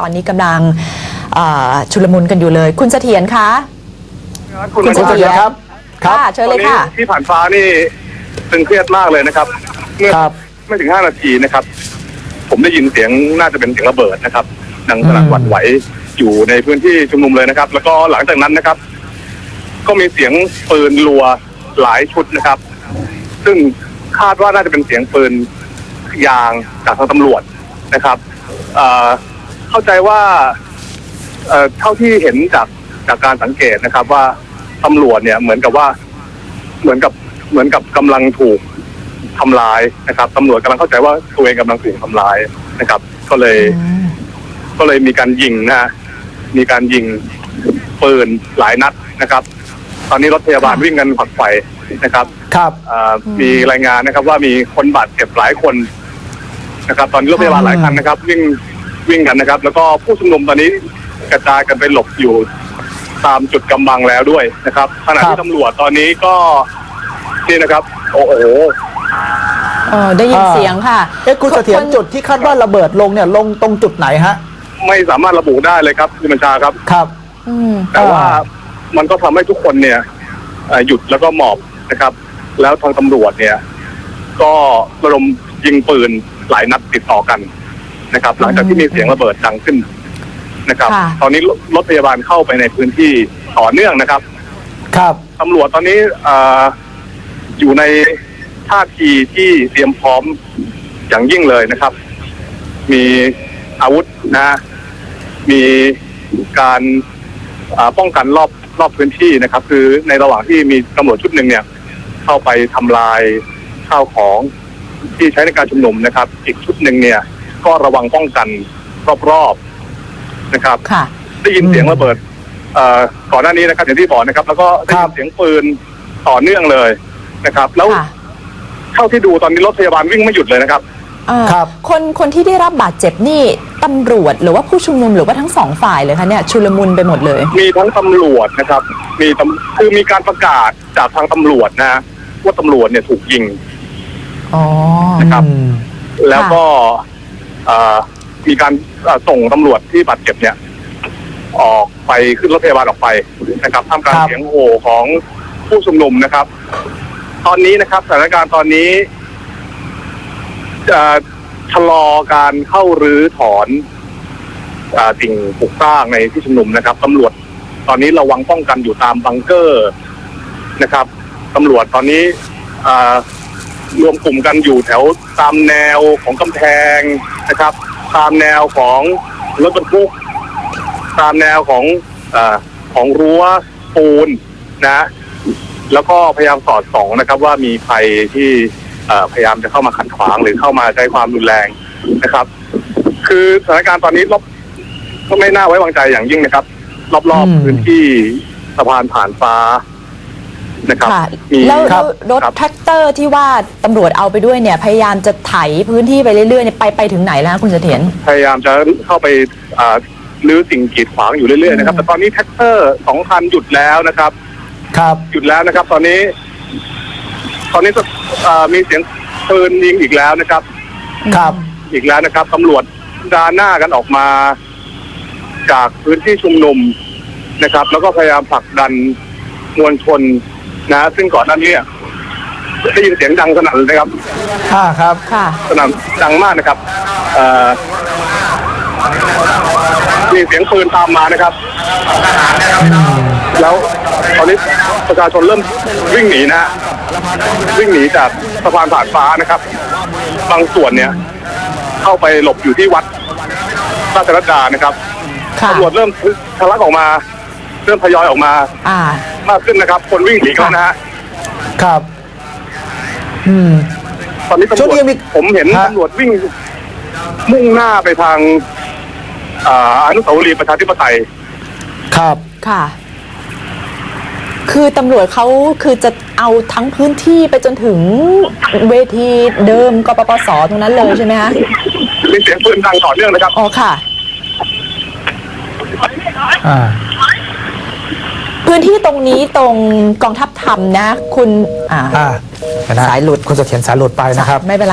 ตอนนี้กำลังเอ่อชุลมุนกันอยู่เลย คุณเสถียรคะ คุณคุณเสเสถีถียยรรครับค่ะเชิญเลยค่ะ ตอนนี้ที่ผ่านฟ้านี่ตึงเครียดมากเลยนะครับ เมื่อครับ ไม่ถึงห้านาทีนะครับ ผมได้ยินเสียงน่าจะเป็นเสียงระเบิดนะครับ ดังสนั่นอืมหวั่นไหวอยู่ในพื้นที่ชุมนุมเลยนะครับ แล้วก็หลังจากนั้นนะครับ ก็มีเสียงปืนรัวหลายชุดนะครับ ซึ่งคาดว่าน่าจะเป็นเสียงปืนยางจากทางตำรวจนะครับเอ่อ เข้าใจว่าเอ่อเท่าที่เห็นจากจากการสังเกตนะครับ ว่าตำรวจเนี่ยเหมือนกับว่า เหมือนกับเหมือนกับกำลังถูกทำลายนะครับตำรวจกำลังเข้าใจว่าตัวเองกำลังถูกทำลายนะครับ ก็เลย ก็เลยมีการยิงนะฮะมีการยิงปืนหลายนัดนะครับ ตอนนี้รถพยาบาลวิ่งกันฝักไฟนะครับครับอ่ามีรายงานนะครับ ว่ามีคนบาดเจ็บหลายคนนะครับ ตอนนี้รถพยาบาลหลายคันนะครับ วิ่ง วิ่งกันนะครับ แล้วก็ผู้ชุมนุมตอนนี้กระจายกันไปหลบอยู่ตามจุดกำบังแล้วด้วยนะครับขณะครัที่บตำรวจตอนนี้ก็นี่นะครับ โอ้โหเออได้ยินเสียงค่ะเอ๊ะคุณเสถียรนจุดที่คาดว่าระเบิดลงเนี่ยลงตรงจุดไหนฮะ ไม่สามารถระบุได้เลยครับคุณบัญชาครับ ครับอืมแต่ว่ามันก็ทำให้ทุกคนเนี่ยเอ่อหยุดแล้วก็หมอบนะครับ แล้วทางตำรวจเนี่ย ก็ระดมยิงปืนหลายนัดติดต่อกัน นะครับ หลังจากที่มีเสียงระเบิดดังขึ้นนะครับ ค่ะ ตอนนี้รถรถพยาบาลเข้าไปในพื้นที่ต่อเนื่องนะครับ ครับ ตำรวจตอนนี้เอ่ออยู่ในท่าทีที่เตรียมพร้อมอย่างยิ่งเลยนะครับ มีอาวุธนะฮะมีการอ่าป้องกันรอบรอบพื้นที่นะครับ คือในระหว่างที่มีตำรวจชุดหนึ่งเนี่ย เข้าไปทำลายข้าวของที่ใช้ในการชุมนุมนะครับ อีกชุดหนึ่งเนี่ย ก็ระวังป้องกันรอบๆนะครับค่ะ ได้ยินเสียงระเบิดเอ่อก่อนหน้านี้นะครับอย่างที่บอกนะครับ แล้วก็ได้ครัยิบนเสียงปืนต่อเนื่องเลยนะครับ แล้วค่ะเท่าที่ดูตอนนี้รถพยาบาลวิ่งไม่หยุดเลยนะครับ อ่าครับ คนคนที่ได้รับบาดเจ็บนี่ตำรวจหรือว่าผู้ชุมนุมหรือว่าทั้งสองฝ่ายเลยคะเนี่ยชุลมุนไปหมดเลย มีทั้งตำรวจนะครับ มีตำคือมีการประกาศจากทางตำรวจนะฮะว่าตำรวจเนี่ยถูกยิง อ๋อนะครับ อืม แล้วก็เอ่อ มีการเอ่อส่งตำรวจที่บาดเจ็บเนี่ย ออกไปขึ้นรถพยาบาลออกไปนะครับท่ามกลางครับเสียงโห่ของผู้ชุมนุมนะครับ ตอนนี้นะครับสถานการณ์ตอนนี้จะชะลอการเข้ารื้อถอนอาสิ่งปลูกสร้างในที่ชุมนุมนะครับตำรวจตอนนี้ระวังป้องกันอยู่ตามบังเกอร์นะครับตำรวจตอนนี้อ่ารวมกลุ่มกันอยู่แถวตามแนวของกำแพง นะครับ ตามแนวของรถบรรทุกตามแนวของอาของรั้วปูนนะ แล้วก็พยายามสอดส่องนะครับ ว่ามีใครที่เอ่อพยายามจะเข้ามาขัดขวางหรือเข้ามาใช้ความรุนแรงนะครับ คือสถานการณ์ตอนนี้รอบก็ไม่น่าไว้วางใจอย่างยิ่งนะครับ รอบอืมๆพื้นที่สะพานผ่านฟ้า นะครับค่ะมีแล้วครัแล้วบรถครับ แท็กเตอร์ที่ว่าตำรวจเอาไปด้วยเนี่ย พยายามจะไถพื้นที่ไปเรื่อยๆเนี่ยไปไปถึงไหนแล้วคะคุณเสถียร พยายามจะเข้าไปอ่าลื้อสิ่งกีดขวางอยู่เรื่อยๆนะครับอืมแต่ตอนนี้แท็กเตอร์สองคันหยุดแล้วนะครับ ครับ หยุดแล้วนะครับ ตอนนี้ ตอนนี้เอ่อมีเสียงปืนยิงอีกแล้วนะครับ ครับ อีกแล้วนะครับตำรวจดาหน้ากันออกมา จากพื้นที่ชุมนุมนะครับ แล้วก็พยายามผลักดันมวลชน นะซึ่งก่อนหน้านี้เนี่ยได้ยินเสียงดังสนั่นเลยนะครับอ่าครับ ค่ะ สนั่นดังมากนะครับเอ่อมีเสียงปืนตามมานะครับ แล้วตอนนี้ประชาชนเริ่มวิ่งหนีนะฮะวิ่งหนีจากสะพานผ่านฟ้านะครับ บางส่วนเนี่ย เข้าไปหลบอยู่ที่วัดราชรัตดานะครับค่ะ ตำรวจเริ่มทะลักออกมา เริ่มทยอยออกมา อ่ามากขึ้นนะครับ คนวิ่งหนีกันแล้วนะฮะครับ อืม ตอนนี้ตำรช่วงวจนี้มีผมเห็นฮะ ตำรวจวิ่ง มุ่งหน้าไปทางอ่าอนุสาวรีย์ประชาธิปไตย ครับ ค่ะ คือตำรวจเขาคือจะเอาทั้งพื้นที่ไปจนถึงเวทีเดิมกปปสตรงนั้นเลยใช่ไหมคะมีเสียงปืนดังต่อเนื่องนะครับ อ๋อค่ะ อ่า พื้นที่ตรงนี้ตรงกองทัพธรรมนะ คุณอ่าอ่าเดี๋วนะสายหลุด คุณเสถียรสายหลุดไปนะครับ ไม่เป็นไร